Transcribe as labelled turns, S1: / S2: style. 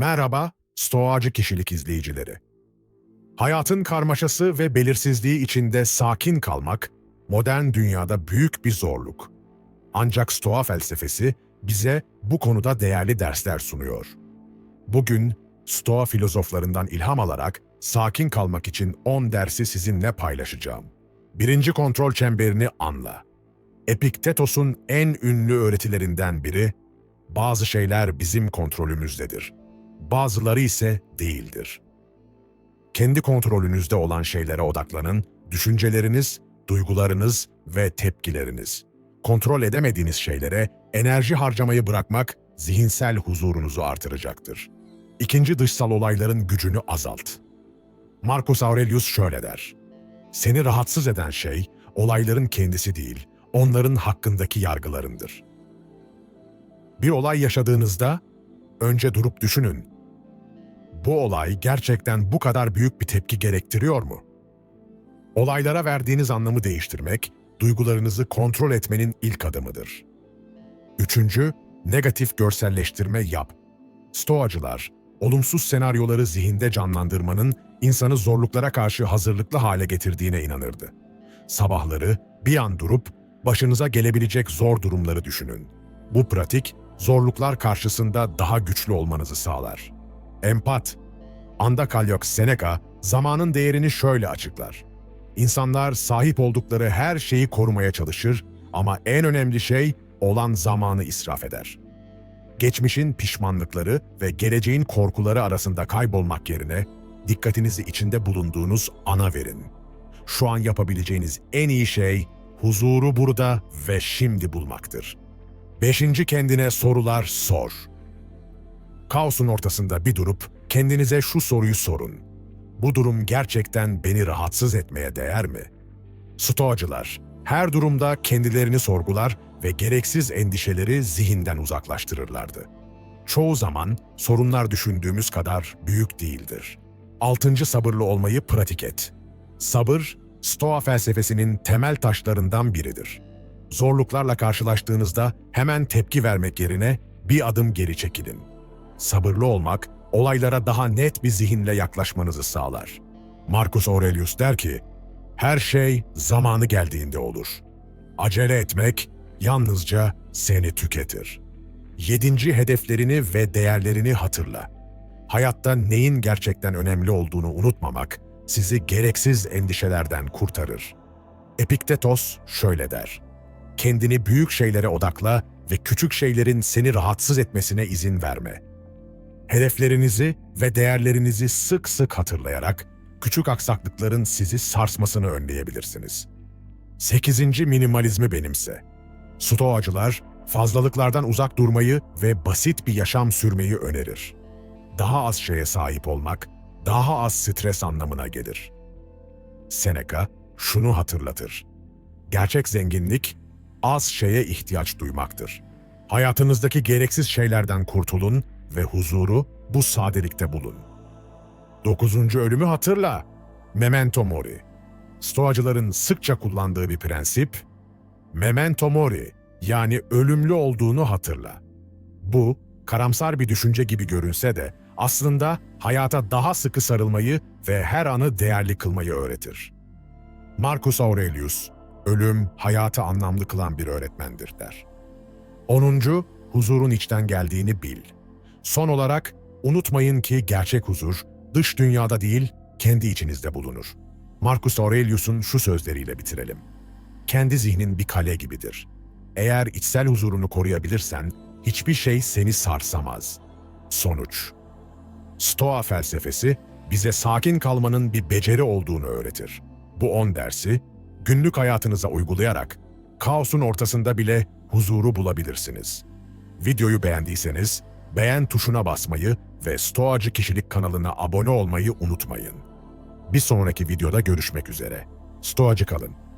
S1: Merhaba, Stoacı kişilik izleyicileri. Hayatın karmaşası ve belirsizliği içinde sakin kalmak, modern dünyada büyük bir zorluk. Ancak Stoa felsefesi bize bu konuda değerli dersler sunuyor. Bugün Stoa filozoflarından ilham alarak sakin kalmak için 10 dersi sizinle paylaşacağım. Birinci kontrol çemberini anla. Epiktetos'un en ünlü öğretilerinden biri, bazı şeyler bizim kontrolümüzdedir. Bazıları ise değildir. Kendi kontrolünüzde olan şeylere odaklanın, düşünceleriniz, duygularınız ve tepkileriniz. Kontrol edemediğiniz şeylere enerji harcamayı bırakmak zihinsel huzurunuzu artıracaktır. İkinci dışsal olayların gücünü azalt. Marcus Aurelius şöyle der. Seni rahatsız eden şey olayların kendisi değil, onların hakkındaki yargılarındır. Bir olay yaşadığınızda önce durup düşünün. Bu olay gerçekten bu kadar büyük bir tepki gerektiriyor mu? Olaylara verdiğiniz anlamı değiştirmek, duygularınızı kontrol etmenin ilk adımıdır. Üçüncü, negatif görselleştirme yap. Stoacılar, olumsuz senaryoları zihinde canlandırmanın insanı zorluklara karşı hazırlıklı hale getirdiğine inanırdı. Sabahları bir an durup başınıza gelebilecek zor durumları düşünün. Bu pratik, zorluklar karşısında daha güçlü olmanızı sağlar. Empat, Anda Kalyok Seneca, zamanın değerini şöyle açıklar. İnsanlar sahip oldukları her şeyi korumaya çalışır ama en önemli şey olan zamanı israf eder. Geçmişin pişmanlıkları ve geleceğin korkuları arasında kaybolmak yerine dikkatinizi içinde bulunduğunuz ana verin. Şu an yapabileceğiniz en iyi şey huzuru burada ve şimdi bulmaktır. Beşinci kendine sorular sor. Kaosun ortasında bir durup kendinize şu soruyu sorun. Bu durum gerçekten beni rahatsız etmeye değer mi? Stoacılar her durumda kendilerini sorgular ve gereksiz endişeleri zihinden uzaklaştırırlardı. Çoğu zaman sorunlar düşündüğümüz kadar büyük değildir. Altıncı sabırlı olmayı pratik et. Sabır, Stoa felsefesinin temel taşlarından biridir. Zorluklarla karşılaştığınızda hemen tepki vermek yerine bir adım geri çekilin. Sabırlı olmak, olaylara daha net bir zihinle yaklaşmanızı sağlar. Marcus Aurelius der ki, her şey zamanı geldiğinde olur. Acele etmek yalnızca seni tüketir. Yedinci hedeflerini ve değerlerini hatırla. Hayatta neyin gerçekten önemli olduğunu unutmamak, sizi gereksiz endişelerden kurtarır. Epiktetos şöyle der. Kendini büyük şeylere odakla ve küçük şeylerin seni rahatsız etmesine izin verme. Hedeflerinizi ve değerlerinizi sık sık hatırlayarak küçük aksaklıkların sizi sarsmasını önleyebilirsiniz. Sekizinci minimalizmi benimse. Stoacılar fazlalıklardan uzak durmayı ve basit bir yaşam sürmeyi önerir. Daha az şeye sahip olmak, daha az stres anlamına gelir. Seneca şunu hatırlatır. Gerçek zenginlik, az şeye ihtiyaç duymaktır. Hayatınızdaki gereksiz şeylerden kurtulun ve huzuru bu sadelikte bulun. Dokuzuncu ölümü hatırla. Memento mori. Stoacıların sıkça kullandığı bir prensip, memento mori yani ölümlü olduğunu hatırla. Bu, karamsar bir düşünce gibi görünse de aslında hayata daha sıkı sarılmayı ve her anı değerli kılmayı öğretir. Marcus Aurelius, ölüm hayatı anlamlı kılan bir öğretmendir der. Onuncu, huzurun içten geldiğini bil. Son olarak, unutmayın ki gerçek huzur, dış dünyada değil, kendi içinizde bulunur. Marcus Aurelius'un şu sözleriyle bitirelim. Kendi zihnin bir kale gibidir. Eğer içsel huzurunu koruyabilirsen, hiçbir şey seni sarsamaz. Sonuç Stoa felsefesi bize sakin kalmanın bir beceri olduğunu öğretir. Bu on dersi günlük hayatınıza uygulayarak kaosun ortasında bile huzuru bulabilirsiniz. Videoyu beğendiyseniz beğen tuşuna basmayı ve Stoacı Kişilik kanalına abone olmayı unutmayın. Bir sonraki videoda görüşmek üzere. Stoacı kalın.